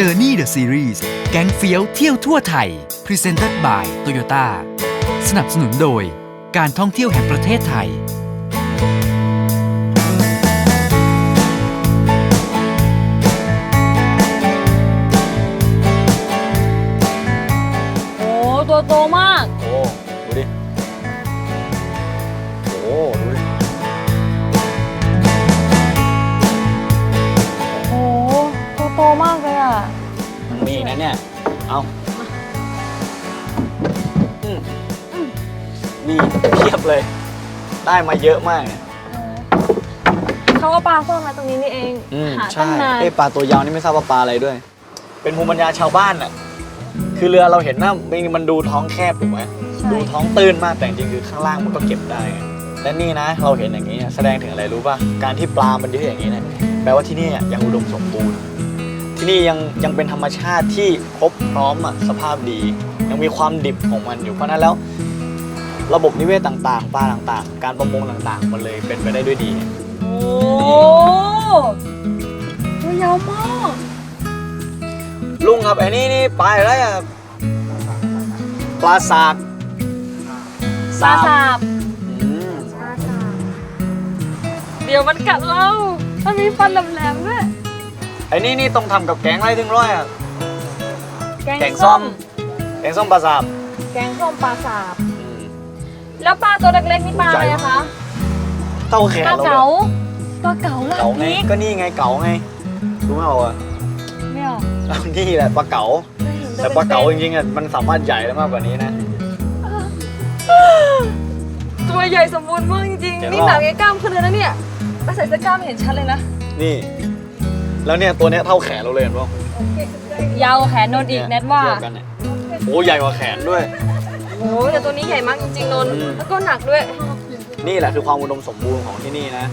Journey the Series แก๊งเฟี้ยวเที่ยวทั่วไทย Presented by Toyota สนับสนุนโดยการท่องเที่ยวแห่งประเทศไทย เอาอืมมีเพียบเลย ได้มาเยอะมากเนี่ยเขาก็ปลาส้มมาตรงนี้นี่เอง อืมหาใช่ตั้งนานเอ้ปลาตัวยาวนี่ไม่ทราบว่าปลาอะไรด้วย เป็นภูมิปัญญาชาวบ้านน่ะ คือเรือเราเห็นนะมันมันดูท้องแคบถูกไหมใช่ ดูท้องตื้นมากแต่จริงๆคือข้างล่างมันก็เก็บได้ไงและนี่นะเราเห็นอย่างนี้แสดงถึงอะไรรู้ป่ะ การที่ปลามันเยอะอย่างนี้เนี่ยแปลว่าที่นี่ยังอุดมสมบูรณ์ที่ นี่ยังยังเป็นธรรมชาติที่ครบพร้อมอะสภาพดี ยังมีความดิบของมันอยู่เพราะฉะนั้นแล้ว ระบบนิเวศต่างๆปลาต่างๆ การประมงต่างๆ มันเลยเป็นไปได้ด้วยดี โอ้ตัวยาวมากลุงครับไอ้นี่นี่ปลาอะไรอะปลาสากปลาสาบอืมปลาสาบเดี๋ยวมันกัดเรา มันมีฟันแหลมๆด้วย ไอ้นี่นี่ต้องทำกับแกงอะไรถึงร้อยอะ แกงแกงส้ส้มมแกงส้มปลาสากแกงส้มปลาสาบอืมแล้วปลาตัวเล็กๆนี่ปลาอะไรอะคะเต้าแขนปลาเราเก๋าเลยปลาเก๋าลาดเก๋าพไงริกก็นี่ไงเก๋าไงรู้ไหมเอาอะไม่ออกเอานี่แหละปลาเก๋าแต่ปลาเก๋าจริงๆอะมันสามารถใหญ่ได้มากกว่านี้นะ ตัวใหญ่สมบูรณ์มากจริงเห็นๆนี่ปะหนังไอ้กล้ามขึ้นเลยนะเนี่ยถ้าใส่เสื้อกล้ามเห็นชัดเลยนะ นี่ แล้วเนี่ยตัวเนี้ยเท่าแขนเราเลยเห็นป่ะยาวกว่าแขนนนท์อีกแนทว่าเทียบกันเนี่ยโอ้ใหญ่กว่าแขนด้วย โอ้แต่ตัวนี้ใหญ่มากจริงๆนนท์อืม แล้วก็หนักด้วย นี่แหละคือความอุดมสมบูรณ์ของที่นี่นะ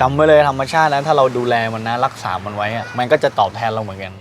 จำไว้เลยธรรมชาตินะถ้าเราดูแลมันนะรักษามันไว้อะมันก็จะตอบแทนเราเหมือนกัน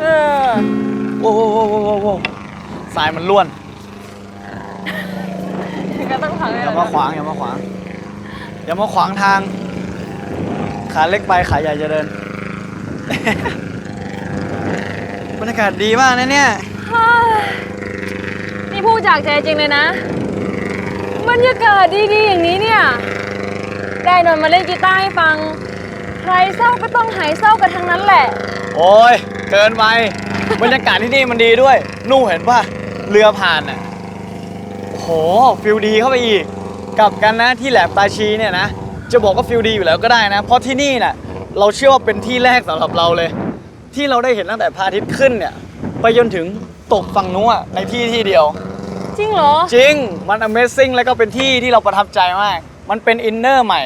เออโอ้โหโอ้โหโอ้โหทรายมันล้วนถึงก็ต้องขังเลยอย่ามาขวางอย่ามาขวางอย่ามาขวางทาง ขาเล็กไปขาใหญ่จะเดิน บรรยากาศดีมากนะเนี่ย นี่พูดจากใจจริงเลยนะ บรรยากาศดีๆอย่างนี้เนี่ย ได้นนท์มาเล่นกีตาร์ให้ฟัง ใครเศร้าก็ต้องหายเศร้ากันทั้งนั้นแหละ โอ้ยเกินไปบรรยากาศที่นี่มันดีด้วย นู่เห็นป่ะเรือผ่านอะโอ้โหฟิลดีเข้าไปอีก กลับกันนะที่แหลมตาชีเนี่ยนะ จะบอกว่าฟิลดีอยู่แล้วก็ได้นะ เพราะที่นี่น่ะเราเชื่อว่าเป็นที่แรกสำหรับเราเลย ที่เราได้เห็นตั้งแต่พระอาทิตย์ขึ้นเนี่ย ไปจนถึงตกฝั่งนู้นอะในที่ที่เดียว จริงเหรอ จริงมัน Amazing แล้วก็เป็นที่ที่เราประทับใจมาก มันเป็นอินเนอร์ใหม่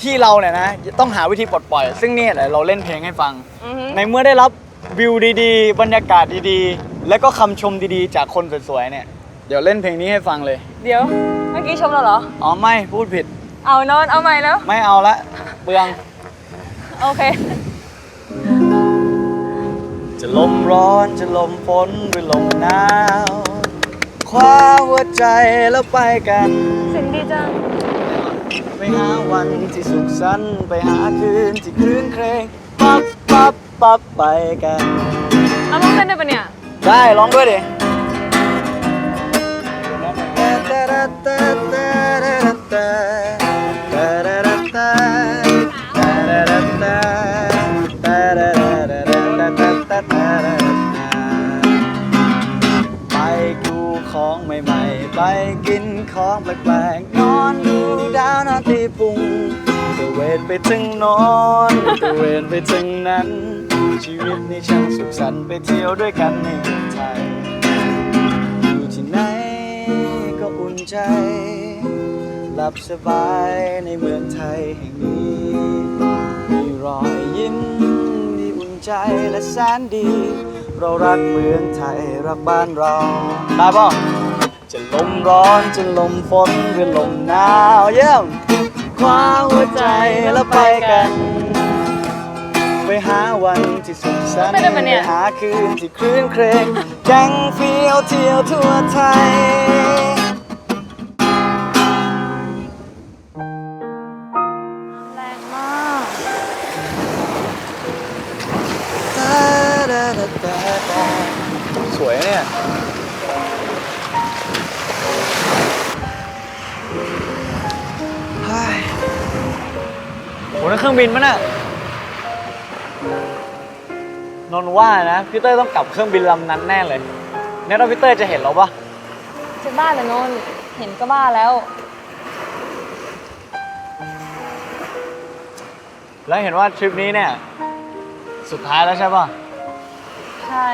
ที่เราเนี่ยนะต้องหาวิธีปลดปล่อย ซึ่งเนี่ยแหละเราเล่นเพลงให้ฟัง อือฮึในเมื่อได้รับวิวดีๆ บรรยากาศดีๆ แล้วก็คำชมดีๆ จากคนสวยๆเนี่ย เดี๋ยวเล่นเพลงนี้ให้ฟังเลย เดี๋ยว เมื่อกี้ชมเราเหรอ อ๋อไม่พูดผิดเอานอนเอาใหม่แล้ว ไม่เอาละเปลือง โอเค จะลมร้อนจะลมฝนหรือลมหนาว คว้าหัวใจแล้วไปกัน เสียงดีจัง ไปหาวันที่สุขสันต์ไปหาคืนที่คลื่นเครงปั๊บปั๊บปั๊บไปกันเราต้องเต้นได้ปะเนี่ย ได้ร้องด้วยดิไป กินของแปลกๆนอนดูดาวนอนตีพุงจะเวทไปถึงนอนตะเวนไปถึงนั้น ชีวิตนี้ช่างสุขสันต์ไปเที่ยวด้วยกันในเมืองไทยอยู่ที่ไหนก็อุ่นใจหลับสบายในเมืองไทยแห่งนี้ มีรอยยิ้มที่อุ่นใจและแสนดี เรารักเมืองไทยรักบ้านเราได้ป่ จะลมร้อนจะลมฝนหรือลมหนาวเยี่ยมคว้าหัวใจแล้วไปกัน ไปหาวันที่สุขสันต์ไม่ได้ปะเนี่ยหาคืนที่คลื่นเครงแก๊งเฟียวเที่ยวทั่วไทย นั่นเครื่องบินมั้น่ะนนท์ว่านะพี่เต้ยต้องกลับเครื่องบินลำนั้นแน่เลยเนี่ยเราพี่เต้ยจะเห็นเราปะจะบ้าเลยนนท์เห็นก็บ้าแล้ว แล้วเห็นว่าทริปนี้เนี่ย สุดท้ายแล้วใช่ปะใช่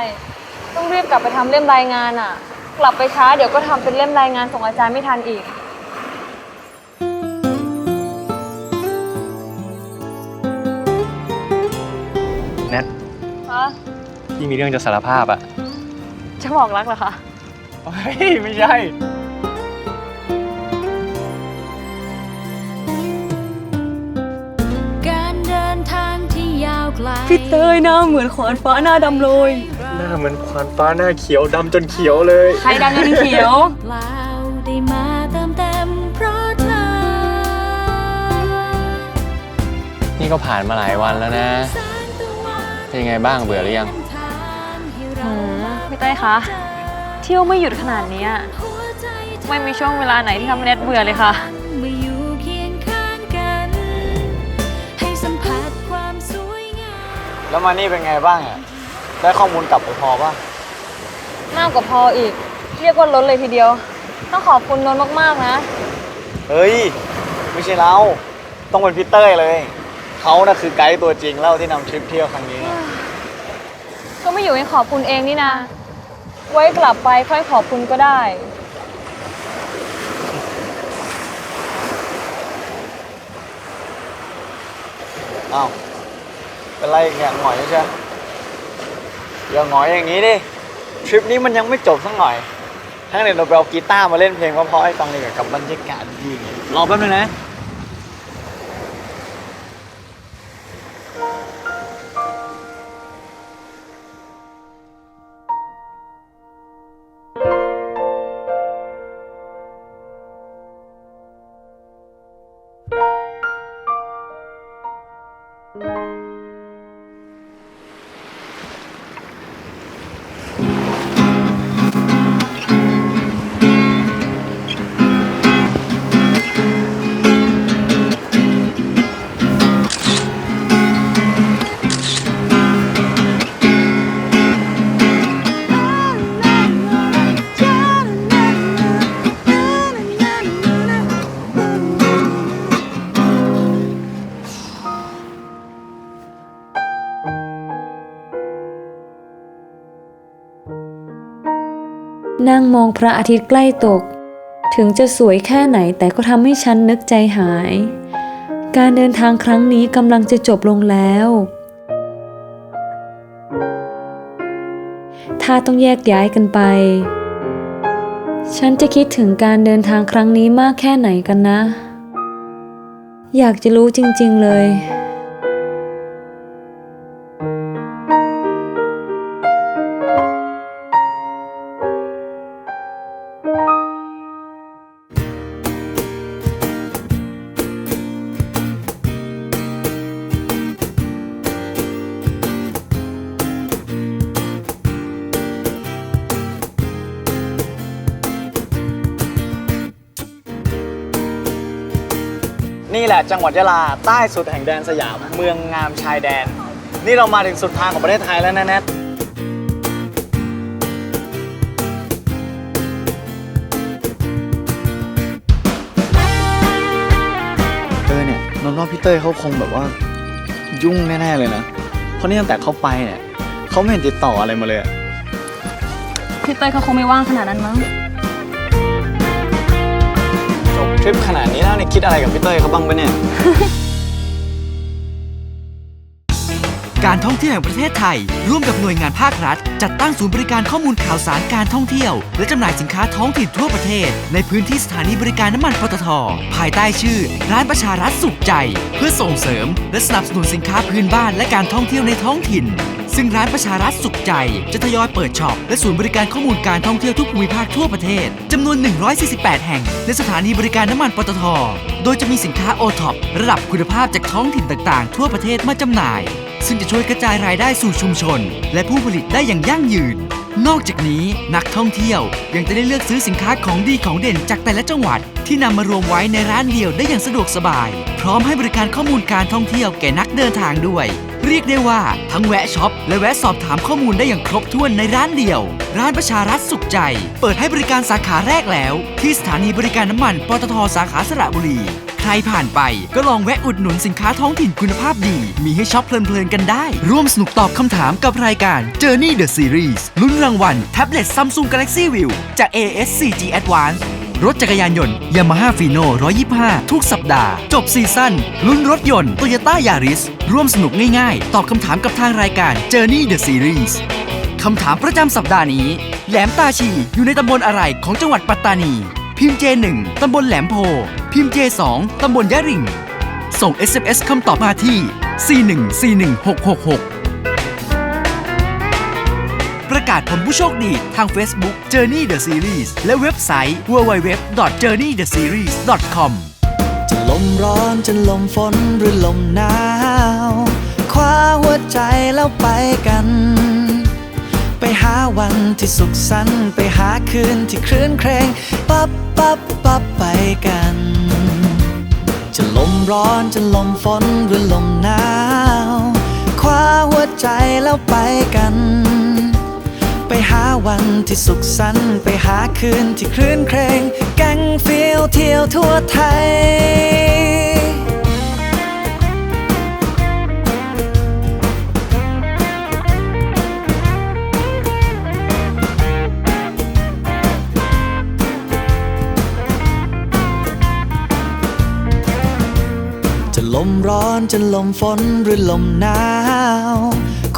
ต้องรีบกลับไปทำเล่มรายงานอะ กลับไปช้าเดี๋ยวก็ทำเป็นเล่มรายงานส่งอาจารย์ไม่ทันอีก แนทฮะพี่มีเรื่องจะสารภาพอะจะบอกรักเหรอคะเฮ้ยไม่ใช่ การเดินทางที่ยาวไกลพี่เตยหน้าเหมือนขวานฟ้าหน้าดำโรยหน้าเหมือนควานฟ้าหน้าเขียวดำจนเขียวเลย ใครดำยังเขียวเปล่าได้มาเติมเต็มเพราะเธอนี่ก็ผ่านมาหลายวันแล้วนะแสงตะวัน เป็นยังไงบ้างเบื่อหรือยังทางให้เราหืมพี่เต้ยคะ เที่ยวไม่หยุดขนาดเนี้ยหัวใจเธอไม่มีช่วงเวลาไหนที่ทำให้แนทเบื่อเลยค่ะ มาอยู่เคียงข้างกัน ให้สัมผัสความสวยงาม แล้วมานี่เป็นไงบ้างอะได้ข้อมูลกลับไปพอปะมากกว่าพออีก เรียกว่าล้นเลยทีเดียว ต้องขอบคุณนนท์มากๆนะ เฮ้ย ไม่ใช่เรา ต้องเป็นพี่เต้ยเลย เขาน่ะคือไกด์ตัวจริงเล่าที่นำทริปเที่ยวครั้งนี้ ก็ไม่อยู่ให้ขอบคุณเองนี่นะ ไว้กลับไปค่อยขอบคุณก็ได้ อ้าวเป็นไรอีกเนี่ยหงอยใช่ไหมอย่าหงอยอย่างนี้ดิ ทริปนี้มันยังไม่จบสักหน่อยทั้งเดี๋ยวเราไปเอากีตาร์มาเล่นเพลงเพราะๆให้ฟังเลยกับบรรยากาศดีอย่างเงี้ยรอแป๊บนึงนะ นั่งมองพระอาทิตย์ใกล้ตก ถึงจะสวยแค่ไหนแต่ก็ทำให้ฉันนึกใจหาย การเดินทางครั้งนี้กำลังจะจบลงแล้ว ถ้าต้องแยกย้ายกันไป ฉันจะคิดถึงการเดินทางครั้งนี้มากแค่ไหนกันนะ อยากจะรู้จริง ๆ เลย นี่แหละจังหวัดยะลาใต้สุดแห่งแดนสยาม เมืองงามชายแดน นี่เรามาถึงสุดทางของประเทศไทยแล้วนะแนทเออเนี่ยนนท์ว่าพี่เต้ยเขาคงแบบว่ายุ่งแน่ๆเลยนะ เพราะนี่ตั้งแต่เขาไปเนี่ยเขาไม่เห็นติดต่ออะไรมาเลยอะ พี่เต้ยเขาคงไม่ว่างขนาดนั้นมั้ง ทริปขนาดนี้แล้วเนี่ยคิดอะไรกับพี่เต้ยเขาบ้างปะเนี่ย การท่องเที่ยวแห่งประเทศไทย ร่วมกับหน่วยงานภาครัฐ จัดตั้งศูนย์บริการข้อมูลข่าวสารการท่องเที่ยว และจำหน่ายสินค้าท้องถิ่นทั่วประเทศ ในพื้นที่สถานีบริการน้ำมันปตท ภายใต้ชื่อ ร้านประชารัฐสุขใจ เพื่อส่งเสริม และสนับสนุนสินค้าพื้นบ้านและการท่องเที่ยวในท้องถิ่น ซึ่งร้านประชารัฐสุขใจ จะทยอยเปิดช็อป และศูนย์บริการข้อมูลการท่องเที่ยวทุกภูมิภาคทั่วประเทศจำนวน 148 แห่ง ในสถานีบริการน้ำมันปตท โดยจะมีสินค้าโอท็อประดับคุณภาพจากท้องถิ่นต่างๆ ทั่วประเทศมาจำหน่าย ซึ่งจะช่วยกระจายรายได้สู่ชุมชน และผู้ผลิตได้อย่างยั่งยืน นอกจากนี้นักท่องเที่ยวยังจะได้เลือกซื้อสินค้าของดีของเด่นจากแต่ละจังหวัด ที่นำมารวมไว้ในร้านเดียวได้อย่างสะดวกสบาย พร้อมให้บริการข้อมูลการท่องเที่ยวแก่นักเดินทางด้วย เรียกได้ว่าทั้งแวะช็อป และแวะสอบถามข้อมูลได้อย่างครบถ้วนในร้านเดียว ร้านประชารัฐสุขใจ เปิดให้บริการสาขาแรกแล้ว ที่สถานีบริการน้ำมันปตทสาขาสระบุรี ใครผ่านไปก็ลองแวะอุดหนุนสินค้าท้องถิ่นคุณภาพดี มีให้ช็อปเพลินๆกันได้ ร่วมสนุกตอบคำถามกับรายการ Journey the Series ลุ้นรางวัลแท็บเล็ต Samsung Galaxy View จาก AS 4G Advance รถจักรยานยนต์ Yamaha Fino 125 ทุกสัปดาห์ จบซีซั่นลุ้นรถยนต์ Toyota Yaris ร่วมสนุกง่ายๆ ตอบคำถามกับทางรายการ Journey the Series คำถามประจำสัปดาห์นี้ แหลมตาชีอยู่ในตำบลอะไรของจังหวัดปัตตานี พิมพ์ J1 ตำบลแหลมโพ พิมพ์ J2 ตำบลยะริง ส่ง SMS คำตอบมาที่ 4141666าศผลผู้โชคดีทาง Facebook Journey the Series และเว็บไซต์ www.journeytheseries.com จะลมร้อนจะลมฝนหรือลมหนาวคว้าหัวใจแล้วไปกัน ไปหาวันที่สุขสันต์ไปหาคืนที่คลื่นเครงปับปับปับไปกัน จะลมร้อนจะลมฝนหรือลมหนาว คว้าหัวใจแล้วไปกัน หาวันที่สุขสันต์ไปหาคืนที่คลื่นเครงแก๊งฟิลเที่ยวทั่วไทยจะลมร้อนจะลมฝนหรือลมหนาว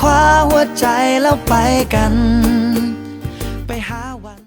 คว้าหัวใจแล้วไปกัน